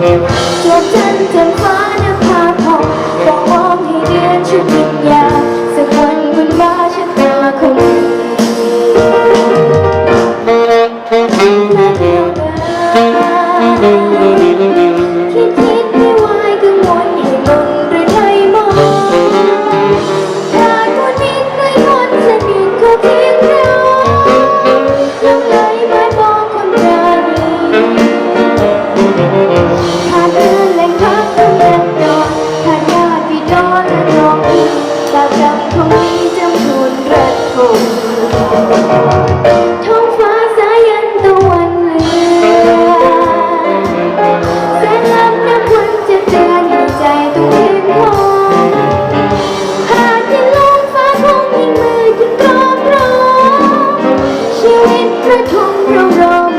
จวบจันทร์จนฟ้านับพาพองบอกองให้เดือนชุดวิญญาสกันบุญมาชะตาคงดีเดียว 太痛又让。